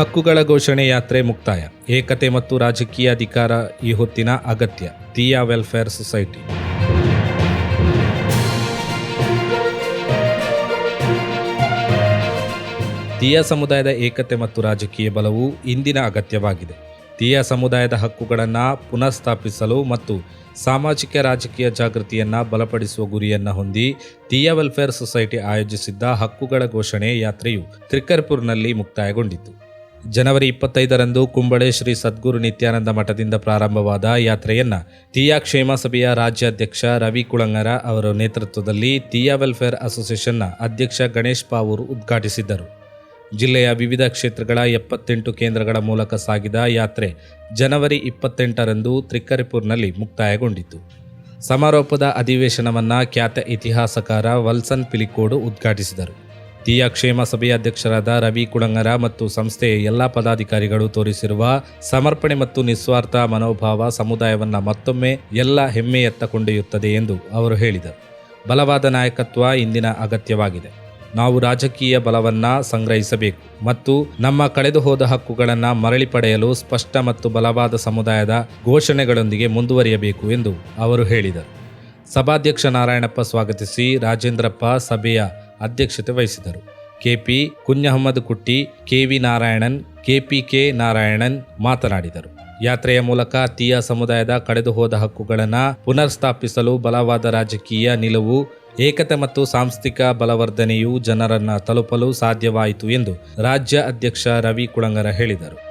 ಹಕ್ಕುಗಳ ಘೋಷಣೆ ಯಾತ್ರೆ ಮುಕ್ತಾಯ. ಏಕತೆ ಮತ್ತು ರಾಜಕೀಯ ಅಧಿಕಾರ ಈ ಹೊತ್ತಿನ ಅಗತ್ಯ. Thiyya welfare society. ದಿಯಾ ಸಮುದಾಯದ ಏಕತೆ ಮತ್ತು ರಾಜಕೀಯ ಬಲವು ಇಂದಿನ ಅಗತ್ಯವಾಗಿದೆ. ದಿಯಾ ಸಮುದಾಯದ ಹಕ್ಕುಗಳನ್ನು ಪುನಃಸ್ಥಾಪಿಸಲು ಮತ್ತು ಸಾಮಾಜಿಕ ರಾಜಕೀಯ ಜಾಗೃತಿಯನ್ನು ಬಲಪಡಿಸುವ ಗುರಿಯನ್ನು ಹೊಂದಿ ತೀಯಾ ವೆಲ್ಫೇರ್ ಸೊಸೈಟಿ ಆಯೋಜಿಸಿದ್ದ ಹಕ್ಕುಗಳ ಘೋಷಣೆ ಯಾತ್ರೆಯು ತ್ರಿಕರ್ಪುರ್ನಲ್ಲಿ ಮುಕ್ತಾಯಗೊಂಡಿತು. ಜನವರಿ ಇಪ್ಪತ್ತೈದರಂದು ಕುಂಬಳೆ ಶ್ರೀ ಸದ್ಗುರು ನಿತ್ಯಾನಂದ ಮಠದಿಂದ ಪ್ರಾರಂಭವಾದ ಯಾತ್ರೆಯನ್ನು ತೀಯಾ ಕ್ಷೇಮ ಸಭೆಯ ರಾಜ್ಯಾಧ್ಯಕ್ಷ ರವಿ ಕುಳಂಗರ ಅವರ ನೇತೃತ್ವದಲ್ಲಿ ತೀಯಾ ವೆಲ್ಫೇರ್ ಅಸೋಸಿಯೇಷನ್ನ ಅಧ್ಯಕ್ಷ ಗಣೇಶ್ ಪಾವೂರ್ ಉದ್ಘಾಟಿಸಿದ್ದರು ಜಿಲ್ಲೆಯ ವಿವಿಧ ಕ್ಷೇತ್ರಗಳ ಎಪ್ಪತ್ತೆಂಟು ಕೇಂದ್ರಗಳ ಮೂಲಕ ಸಾಗಿದ ಯಾತ್ರೆ ಜನವರಿ ಇಪ್ಪತ್ತೆಂಟರಂದು ತ್ರಿಕರಿಪುರ್ನಲ್ಲಿ ಮುಕ್ತಾಯಗೊಂಡಿತು. ಸಮಾರೋಪದ ಅಧಿವೇಶನವನ್ನು ಖ್ಯಾತ ಇತಿಹಾಸಕಾರ ವಲ್ಸನ್ ಪಿಲಿಕೋಡು ಉದ್ಘಾಟಿಸಿದರು. ತೀಯಾ ಕ್ಷೇಮ ಸಭೆಯ ಅಧ್ಯಕ್ಷರಾದ ರವಿ ಕುಳಂಗರ ಮತ್ತು ಸಂಸ್ಥೆಯ ಎಲ್ಲ ಪದಾಧಿಕಾರಿಗಳು ತೋರಿಸಿರುವ ಸಮರ್ಪಣೆ ಮತ್ತು ನಿಸ್ವಾರ್ಥ ಮನೋಭಾವ ಸಮುದಾಯವನ್ನು ಮತ್ತೊಮ್ಮೆ ಎಲ್ಲ ಹೆಮ್ಮೆಯತ್ತ ಕೊಂಡೊಯ್ಯುತ್ತದೆ ಎಂದು ಅವರು ಹೇಳಿದರು. ಬಲವಾದ ನಾಯಕತ್ವ ಇಂದಿನ ಅಗತ್ಯವಾಗಿದೆ. ನಾವು ರಾಜಕೀಯ ಬಲವನ್ನ ಸಂಗ್ರಹಿಸಬೇಕು ಮತ್ತು ನಮ್ಮ ಕಳೆದುಹೋದ ಹಕ್ಕುಗಳನ್ನು ಮರಳಿ ಪಡೆಯಲು ಸ್ಪಷ್ಟ ಮತ್ತು ಬಲವಾದ ಸಮುದಾಯದ ಘೋಷಣೆಗಳೊಂದಿಗೆ ಮುಂದುವರಿಯಬೇಕು ಎಂದು ಅವರು ಹೇಳಿದರು. ಸಭಾಧ್ಯಕ್ಷ ನಾರಾಯಣಪ್ಪ ಸ್ವಾಗತಿಸಿ. ರಾಜೇಂದ್ರಪ್ಪ ಸಭೆಯ ಅಧ್ಯಕ್ಷತೆ ವಹಿಸಿದರು. KP Kunhammad Kutty, KV Narayanan KPK Narayanan ಮಾತನಾಡಿದರು. ಯಾತ್ರೆಯ ಮೂಲಕ ತೀಯಾ ಸಮುದಾಯದ ಕಳೆದುಹೋದ ಹಕ್ಕುಗಳನ್ನು ಪುನರ್ಸ್ಥಾಪಿಸಲು ಬಲವಾದ ರಾಜಕೀಯ ನಿಲುವು, ಏಕತೆ ಮತ್ತು ಸಾಂಸ್ಥಿಕ ಬಲವರ್ಧನೆಯು ಜನರನ್ನ ತಲುಪಲು ಸಾಧ್ಯವಾಯಿತು ಎಂದು ರಾಜ್ಯ ಅಧ್ಯಕ್ಷ ರವಿ ಕುಳಂಗರ ಹೇಳಿದರು.